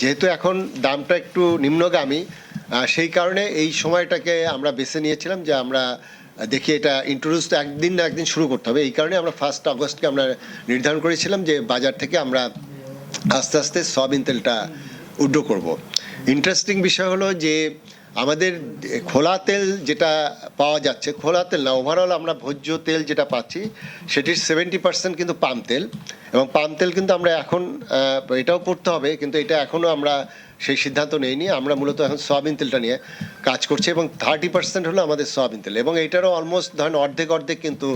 যেহেতু এখন দামটা একটু নিম্নগামী সেই কারণে এই সময়টাকে আমরা বেছে নিয়েছিলাম যে আমরা দেখি এটা ইন্ট্রোডিউস তো একদিন না একদিন শুরু করতে হবে। এই কারণে আমরা ফার্স্ট আগস্টকে আমরা নির্ধারণ করেছিলাম যে বাজার থেকে আমরা আস্তে আস্তে সয়াবিন তেলটা উড্ডো করব। ইন্টারেস্টিং বিষয় হলো যে আমাদের খোলা তেল যেটা পাওয়া যাচ্ছে, খোলা তেল না ওভারঅল আমরা ভোজ্য তেল যেটা পাচ্ছি, সেটির সেভেন্টি পার্সেন্ট কিন্তু পাম তেল। এবং পাম তেল কিন্তু আমরা এখন এটাও করতে হবে, কিন্তু এটা এখনও আমরা সেই সিদ্ধান্ত নেইনি। আমরা মূলত এখন সয়াবিন তেলটা নিয়ে কাজ করছি এবং থার্টি পার্সেন্ট হলো আমাদের সয়াবিন তেল। এবং এটারও অলমোস্ট ধরেন অর্ধেক অর্ধেক কিন্তু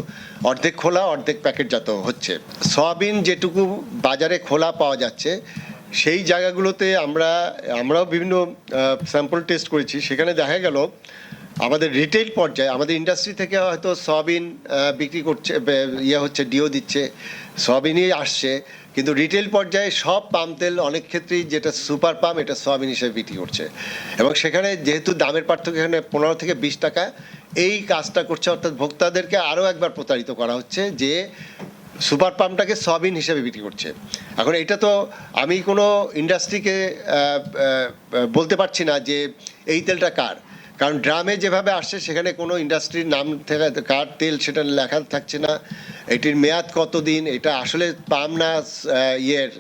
অর্ধেক খোলা, অর্ধেক প্যাকেটজাত হচ্ছে। সয়াবিন যেটুকু বাজারে খোলা পাওয়া যাচ্ছে, সেই জায়গাগুলোতে আমরা, আমরাও বিভিন্ন স্যাম্পল টেস্ট করেছি। সেখানে দেখা গেল আমাদের রিটেল পর্যায়ে, আমাদের ইন্ডাস্ট্রি থেকে হয়তো সয়াবিন বিক্রি করছে ইয়ে হচ্ছে ডিও দিচ্ছে, সয়াবিনই আসছে, কিন্তু রিটেল পর্যায়ে সব পাম তেল অনেক ক্ষেত্রেই যেটা সুপার পাম, এটা সয়াবিন হিসেবে বিক্রি করছে। এবং সেখানে যেহেতু দামের পার্থক্য এখানে পনেরো থেকে বিশ টাকা, এই কাজটা করছে, অর্থাৎ ভোক্তাদেরকে আরও একবার প্রতারিত করা হচ্ছে যে সুপার পাম্পটাকে সয়াবিন হিসেবে বিক্রি করছে। এখন এটা তো আমি কোনো ইন্ডাস্ট্রিকে বলতে পারছি না যে এই তেলটা কার। কারণ ড্রামে যেভাবে আসছে, সেখানে কোনো ইন্ডাস্ট্রির নাম থেকে কার তেল সেটা লেখা থাকছে না। এটির মেয়াদ কতদিন? এটা আসলে পাম না ইয়ের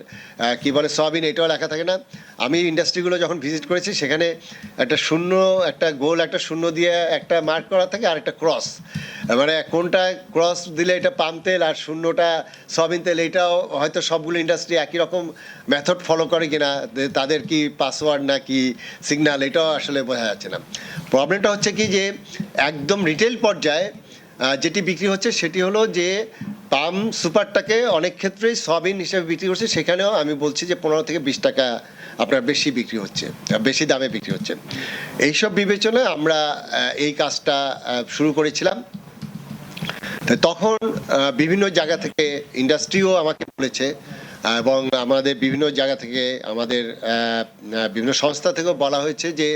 কি বলে, সয়াবিন, এটাও লেখা থাকে না। আমি ইন্ডাস্ট্রিগুলো যখন ভিজিট করেছি, সেখানে একটা শূন্য, একটা গোল, একটা শূন্য দিয়ে একটা মার্ক করা থাকে আর একটা ক্রস। মানে কোনটা ক্রস দিলে এটা পাম তেল আর শূন্যটা সয়াবিন তেল, এটাও হয়তো সবগুলো ইন্ডাস্ট্রি একই রকম মেথড ফলো করে কিনা তাদের কি পাসওয়ার্ড না কি সিগনাল এটাও আসলে বোঝা যাচ্ছে না। প্রবলেমটা হচ্ছে কি যে, একদম রিটেল পর্যায়ে যেটি বিক্রি হচ্ছে সেটি হলো যে পাম সুপারটাকে অনেক ক্ষেত্রেই সয়াবিন হিসেবে বিক্রি করছে। সেখানেও আমি বলছি যে পনেরো থেকে বিশ টাকা আপনার বেশি বিক্রি হচ্ছে বেশি দামে বিক্রি হচ্ছে। এইসব বিবেচনায় আমরা এই কাজটা শুরু করেছিলাম। তখন বিভিন্ন জায়গা থেকে ইন্ডাস্ট্রিও আমাকে বলেছে এবং আমাদের বিভিন্ন জায়গা থেকে আমাদের বিভিন্ন সংস্থা থেকেও বলা হয়েছে যে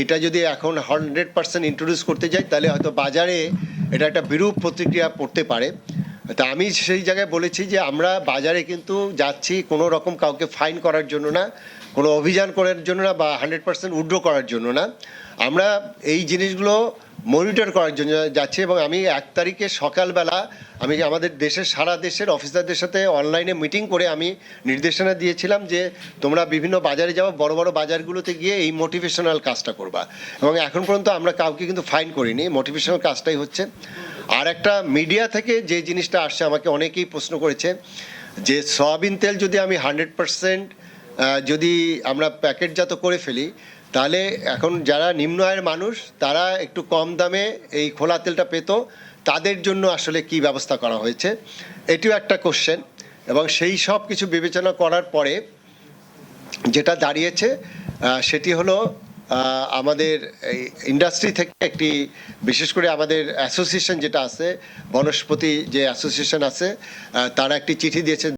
এটা যদি এখন হান্ড্রেড পার্সেন্ট ইন্ট্রোডিউস করতে যাই, তাহলে হয়তো বাজারে এটা একটা বিরূপ প্রতিক্রিয়া পড়তে পারে। তা আমি সেই জায়গায় বলেছি যে আমরা বাজারে কিন্তু যাচ্ছি কোনো রকম কাউকে ফাইন করার জন্য না, কোনো অভিযান করার জন্য না বা হান্ড্রেড পার্সেন্ট উড্রো করার জন্য না। আমরা এই জিনিসগুলো মনিটর করার জন্য যাচ্ছি এবং আমি এক তারিখে সকালবেলা আমি আমাদের দেশের, সারা দেশের অফিসারদের সাথে অনলাইনে মিটিং করে আমি নির্দেশনা দিয়েছিলাম যে তোমরা বিভিন্ন বাজারে যাও, বড় বড় বাজারগুলোতে গিয়ে এই মোটিভেশনাল কাজটা করবা। এবং এখন পর্যন্ত আমরা কাউকে কিন্তু ফাইন করিনি। মোটিভেশনাল কাজটাই হচ্ছে। আর একটা মিডিয়া থেকে যে জিনিসটা আসছে, আমাকে অনেকেই প্রশ্ন করেছে যে সয়াবিন তেল যদি আমি হান্ড্রেড পার্সেন্ট যদি আমরা প্যাকেটজাত করে ফেলি, তাহলে এখন যারা নিম্ন আয়ের মানুষ, তারা একটু কম দামে এই খোলা তেলটা পেত। তাদের জন্য আসলে কি ব্যবস্থা করা হয়েছে, এটিও একটা কোশ্চেন এবং সেই সব কিছু বিবেচনা করার পরে যেটা দাঁড়িয়েছে সেটি হলো আমাদের ইন্ডাস্ট্রি থেকে একটি বিশেষ করে আমাদের অ্যাসোসিয়েশন যেটা আছে, বনস্পতি যে অ্যাসোসিয়েশন আছে তারা একটি চিঠি দিয়েছে